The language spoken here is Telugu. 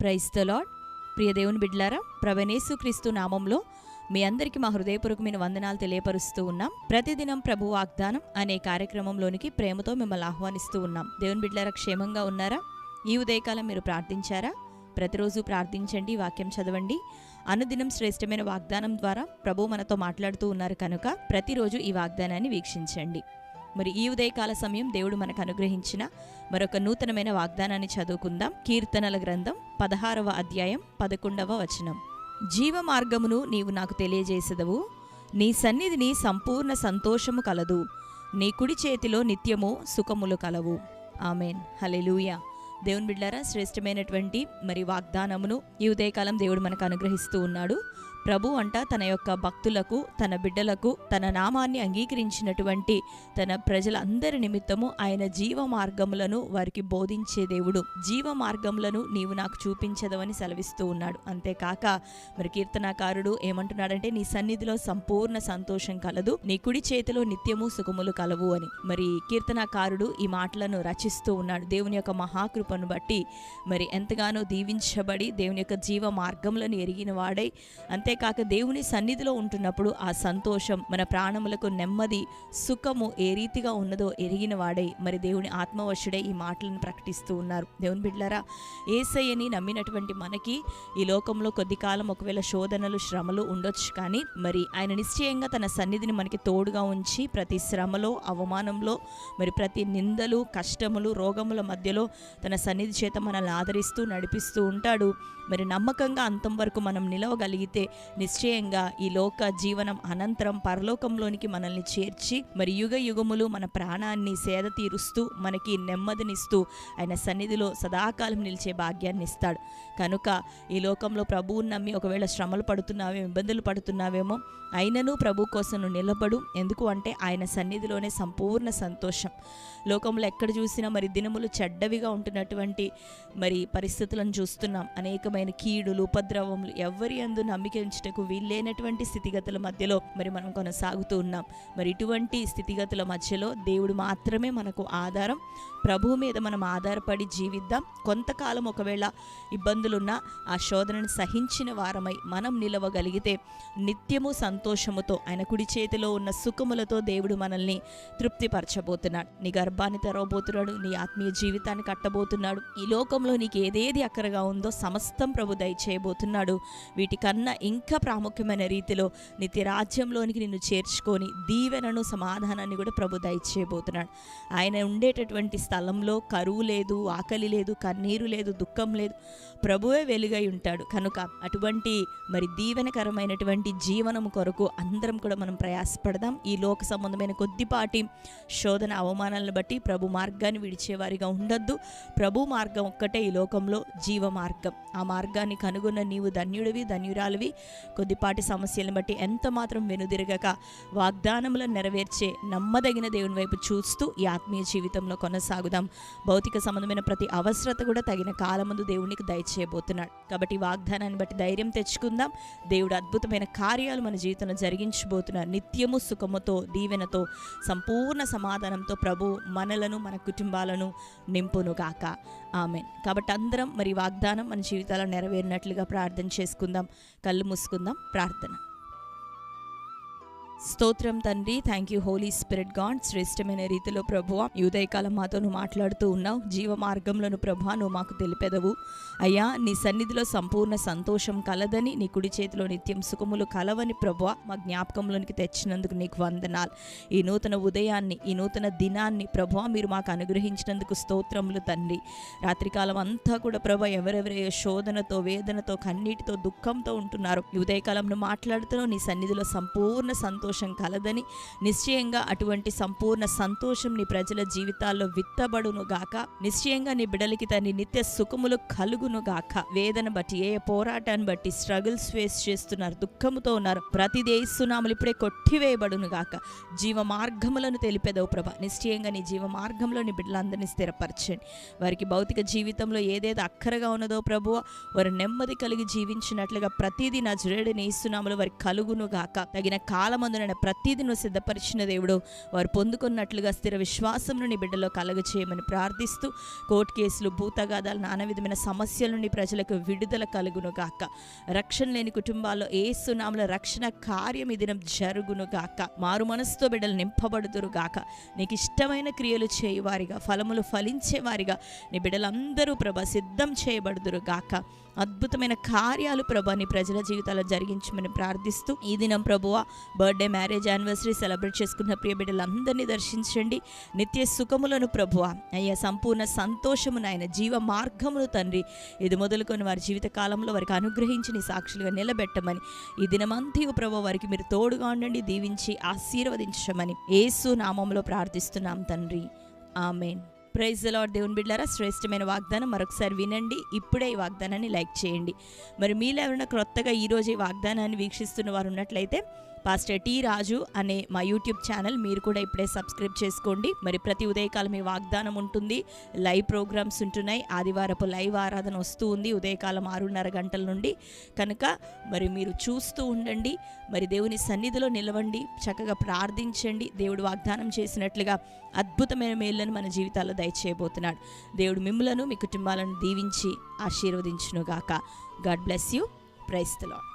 ప్రైజ్ ప్రియ దేవుని బిడ్లారా ప్రవణేశు క్రీస్తు నామంలో మీ అందరికీ మా హృదయపూర్వకమైన వందనాలు తెలియపరుస్తూ ఉన్నాం. ప్రతిదినం ప్రభు వాగ్దానం అనే కార్యక్రమంలోనికి ప్రేమతో మిమ్మల్ని ఆహ్వానిస్తూ ఉన్నాం. దేవుని బిడ్లారా క్షేమంగా ఉన్నారా? ఈ ఉదయకాలం మీరు ప్రార్థించారా? ప్రతిరోజు ప్రార్థించండి వాక్యం చదవండి. అనుదినం శ్రేష్టమైన వాగ్దానం ద్వారా ప్రభు మనతో మాట్లాడుతూ ఉన్నారు కనుక ప్రతిరోజు ఈ వాగ్దానాన్ని వీక్షించండి. మరి ఈ ఉదయకాల సమయం దేవుడు మనకు అనుగ్రహించిన మరొక నూతనమైన వాగ్దానాన్ని చదువుకుందాం. కీర్తనల గ్రంథం పదహారవ అధ్యాయం పదకొండవ వచనం. జీవ మార్గమును నీవు నాకు తెలియజేసదవు. నీ సన్నిధిని సంపూర్ణ సంతోషము కలదు. నీ కుడి చేతిలో నిత్యము సుఖములు కలవు. ఆమెన్. హలెలూయా దేవుని బిడ్డారా శ్రేష్టమైనటువంటి మరి వాగ్దానమును ఈ ఉదయకాలం దేవుడు మనకు అనుగ్రహిస్తూ ఉన్నాడు. ప్రభు అంట తన యొక్క భక్తులకు తన బిడ్డలకు తన నామాన్ని అంగీకరించినటువంటి తన ప్రజలందరి నిమిత్తము ఆయన జీవ మార్గములను వారికి బోధించే దేవుడు. జీవ మార్గములను నీవు నాకు చూపించదవని సెలవిస్తూ ఉన్నాడు. అంతేకాక మరి కీర్తనాకారుడు ఏమంటున్నాడంటే నీ సన్నిధిలో సంపూర్ణ సంతోషం కలదు నీ కుడి చేతిలో నిత్యము సుఖములు కలవు అని. మరి కీర్తనాకారుడు ఈ మాటలను రచిస్తూ ఉన్నాడు. దేవుని యొక్క మహాకృపను బట్టి మరి ఎంతగానో దీవించబడి దేవుని యొక్క జీవ మార్గములను ఎరిగిన వాడై అంతేకాక దేవుని సన్నిధిలో ఉంటున్నప్పుడు ఆ సంతోషం మన ప్రాణములకు నెమ్మది సుఖము ఏ రీతిగా ఉన్నదో ఎరిగిన వాడై మరి దేవుని ఆత్మవశుడే ఈ మాటలను ప్రకటిస్తూ ఉన్నారు. దేవుని బిడ్డలారా ఏసయ్యని నమ్మినటువంటి మనకి ఈ లోకంలో కొద్ది కాలం ఒకవేళ శోధనలు శ్రమలు ఉండొచ్చు కానీ మరి ఆయన నిశ్చయంగా తన సన్నిధిని మనకి తోడుగా ఉంచి ప్రతి శ్రమలో అవమానంలో మరి ప్రతి నిందలు కష్టములు రోగముల మధ్యలో తన సన్నిధి చేత మనల్ని ఆదరిస్తూ నడిపిస్తూ ఉంటాడు. మరి నమ్మకంగా అంతం వరకు మనం నిలవగలిగితే నిశ్చయంగా ఈ లోక జీవనం అనంతరం పరలోకంలోనికి మనల్ని చేర్చి మరి యుగ యుగములు మన ప్రాణాన్ని సేద తీరుస్తూ మనకి నెమ్మదినిస్తూ ఆయన సన్నిధిలో సదాకాలం నిలిచే భాగ్యాన్ని ఇస్తాడు. కనుక ఈ లోకంలో ప్రభువుని నమ్మి ఒకవేళ శ్రమలు పడుతున్నావేమో ఇబ్బందులు పడుతున్నావేమో అయినను ప్రభు కోసం నిలబడు. ఎందుకు అంటే ఆయన సన్నిధిలోనే సంపూర్ణ సంతోషం. లోకంలో ఎక్కడ చూసినా మరి దినములు చెడ్డవిగా ఉంటున్నటువంటి మరి పరిస్థితులను చూస్తున్నాం. అనేకమైన కీడులు ఉపద్రవములు ఎవరి అందు నమ్మిక ఉంచుటకు వీల్లేనటువంటి స్థితిగతుల మధ్యలో మరి మనం కొనసాగుతూ ఉన్నాం. మరి ఇటువంటి స్థితిగతుల మధ్యలో దేవుడు మాత్రమే మనకు ఆధారం. ప్రభువు మీద మనం ఆధారపడి జీవిద్దాం. కొంతకాలం ఒకవేళ ఇబ్బందులున్నా ఆ శోధనను సహించిన వారమై మనం నిలవగలిగితే నిత్యము సంతోషముతో ఆయన కుడి చేతిలో ఉన్న సుఖములతో దేవుడు మనల్ని తృప్తిపరచబోతున్నాడు. నీ గర్భాన్ని తెరవబోతున్నాడు నీ ఆత్మీయ జీవితాన్ని కట్టబోతున్నాడు. ఈ లోకంలో నీకు ఏదేది అక్కరగా ఉందో సమస్తం ప్రభు దయచేయబోతున్నాడు. వీటికన్నా ఇంకా ప్రాముఖ్యమైన రీతిలో నిత్య రాజ్యంలోనికి నిన్ను చేర్చుకొని దీవెనను సమాధానాన్ని కూడా ప్రభు దయచేయబోతున్నాడు. ఆయన ఉండేటటువంటి స్థలంలో కరువు లేదు ఆకలి లేదు కన్నీరు లేదు దుఃఖం లేదు. ప్రభువే వెలుగై ఉంటాడు. కనుక అటువంటి మరి దీవెనకరమైనటువంటి జీవనం కొరకు అందరం కూడా మనం ప్రయాసపడదాం. ఈ లోక సంబంధమైన కొద్దిపాటి శోధన అవమానాలను బట్టి ప్రభు మార్గాన్ని విడిచేవారిగా ఉండొద్దు. ప్రభు మార్గం ఒక్కటే ఈ లోకంలో జీవ మార్గం. ఆ మార్గాన్ని కనుగొన్న నీవు ధన్యుడివి ధన్యురాలివి. కొద్దిపాటి సమస్యలను బట్టి ఎంత మాత్రం వెనుదిరగక వాగ్దానములను నెరవేర్చే నమ్మదగిన దేవుని వైపు చూస్తూ ఈ ఆత్మీయ జీవితంలో సాగుదాం. భౌతిక సంబంధమైన ప్రతి అవసరత కూడా తగిన కాలమందు దేవునికి దయచేయబోతున్నాడు. కాబట్టి వాగ్దానాన్ని బట్టి ధైర్యం తెచ్చుకుందాం. దేవుడు అద్భుతమైన కార్యాలు మన జీవితంలో జరిగించబోతున్నారు. నిత్యము సుఖముతో దీవెనతో సంపూర్ణ సమాధానంతో ప్రభు మనలను మన కుటుంబాలను నింపును గాక. ఆమె కాబట్టి అందరం మరి వాగ్దానం మన జీవితాల్లో నెరవేరినట్లుగా ప్రార్థన చేసుకుందాం. కళ్ళు మూసుకుందాం. ప్రార్థన. స్తోత్రం తండ్రి. Thank you Holy Spirit God శ్రేష్టమైన రీతిలో ప్రభువ ఈ ఉదయకాలం మాతో నువ్వు మాట్లాడుతూ ఉన్నావు. జీవ మార్గంలోను ప్రభా నువ్వు మాకు తెలిపెదవు. అయ్యా నీ సన్నిధిలో సంపూర్ణ సంతోషం కలదని నీ కుడి చేతిలో నిత్యం సుఖములు కలవని ప్రభువ మా జ్ఞాపకంలోనికి తెచ్చినందుకు నీకు వందనాలు. ఈ నూతన ఉదయాన్ని ఈ నూతన దినాన్ని ప్రభువ మీరు మాకు అనుగ్రహించినందుకు స్తోత్రములు తండ్రి. రాత్రికాలం అంతా కూడా ప్రభు ఎవరెవరే శోధనతో వేదనతో కన్నీటితో దుఃఖంతో ఉంటున్నారు. ఈ ఉదయకాలం నువ్వు మాట్లాడుతున్నావు నీ సన్నిధిలో సంపూర్ణ సంతోషం కలదని నిశ్చయంగా అటువంటి సంపూర్ణ సంతోషం నీ ప్రజల జీవితాల్లో విత్తబడును గాక. నిశ్చయంగా నీ బిడలికి తండ్రి నిత్య సుఖములు కలుగును గాక. వేదన బట్టి ఏ పోరాటాన్ని బట్టి స్ట్రగుల్స్ ఫేస్ చేస్తున్నారు దుఃఖముతో ఉన్నారు. ప్రతి దేశనాములు ఇప్పుడే కొట్టివేయబడును గాక. జీవ మార్గములను తెలిపేదవు ప్రభ. నిశ్చయంగా నీ జీవ మార్గంలో నీ బిడ్డలందరినీ స్థిరపరచండి. వారికి భౌతిక జీవితంలో ఏదేదో అక్కరగా ఉన్నదో ప్రభువ వారు నెమ్మది కలిగి జీవించినట్లుగా ప్రతిదీ నా జురేడు నేస్తున్నాములు వారికి కలుగును గాక. తగిన కాలమందు పొందుకున్న ప్రతిదీ నువ్వు సిద్ధపరిచిన దేవుడు. వారు పొందుకున్నట్లుగా స్థిర విశ్వాసం నీ బిడ్డలో కలగ చేయమని ప్రార్థిస్తూ కోర్టు కేసులు భూతగాదాలు నానా విధమైన సమస్యల నుండి ప్రజలకు విడుదల కలుగును గాక రక్షణ లేని కుటుంబాల్లో ఏ సునాముల రక్షణ కార్యం ఈ దినం జరుగును గాక మారు మనసుతో బిడ్డలు నింపబడుతురు గాక నీకు ఇష్టమైన క్రియలు చేయువారిగా ఫలములు ఫలించేవారిగా నీ బిడ్డలందరూ ప్రభ సిద్ధం చేయబడుదురు గాక అద్భుతమైన కార్యాలు ప్రభా నీ ప్రజల జీవితాల్లో జరిగించమని ప్రార్థిస్తూ ఈ దినం ప్రభువ బర్త్డే మ్యారేజ్ యానివర్సరీ సెలబ్రేట్ చేసుకున్న ప్రియ బిడ్డలందరినీ దర్శించండి. నిత్య సుఖములను ప్రభువ అయ్యా సంపూర్ణ సంతోషమును ఆయన జీవ మార్గమును తండ్రి ఇది మొదలుకొని వారి జీవిత కాలంలో వారికి అనుగ్రహించి నీ సాక్షులుగా నిలబెట్టమని ఈ దినమంతయు ప్రభు వారికి మీరు తోడుగా ఉండండి దీవించి ఆశీర్వదించమని ఏసు నామంలో ప్రార్థిస్తున్నాం తండ్రి. ఆమెన్. ప్రైజ్ లాడ్ దేవుని బిడ్డారా శ్రేష్టమైన వాగ్దానం మరొకసారి వినండి. ఇప్పుడే ఈ వాగ్దానాన్ని లైక్ చేయండి. మరి మీలో ఎవరైనా క్రొత్తగా ఈరోజు ఈ వాగ్దానాన్ని వీక్షిస్తున్న వారు ఉన్నట్లయితే పాస్టర్ టీ రాజు అనే మా యూట్యూబ్ ఛానల్ మీరు కూడా ఇప్పుడే సబ్స్క్రైబ్ చేసుకోండి. మరి ప్రతి ఉదయకాలం మీ వాగ్దానం ఉంటుంది. లైవ్ ప్రోగ్రామ్స్ ఉంటున్నాయి. ఆదివారపు లైవ్ ఆరాధన వస్తూ ఉంది. ఉదయకాలం ఆరున్నర గంటల నుండి. కనుక మరి మీరు చూస్తూ ఉండండి. మరి దేవుని సన్నిధిలో నిలవండి. చక్కగా ప్రార్థించండి. దేవుడు వాగ్దానం చేసినట్లుగా అద్భుతమైన మేళ్ళను మన జీవితాల్లో దయచేయబోతున్నాడు. దేవుడు మిమ్మలను మీ కుటుంబాలను దీవించి ఆశీర్వదించునుగాక. God bless you ప్రైస్తలో